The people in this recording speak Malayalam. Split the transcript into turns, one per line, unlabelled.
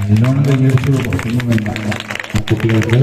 നല്ലോണം കൈയടിച്ചു പുറത്തൊന്നും കുട്ടികൾക്ക്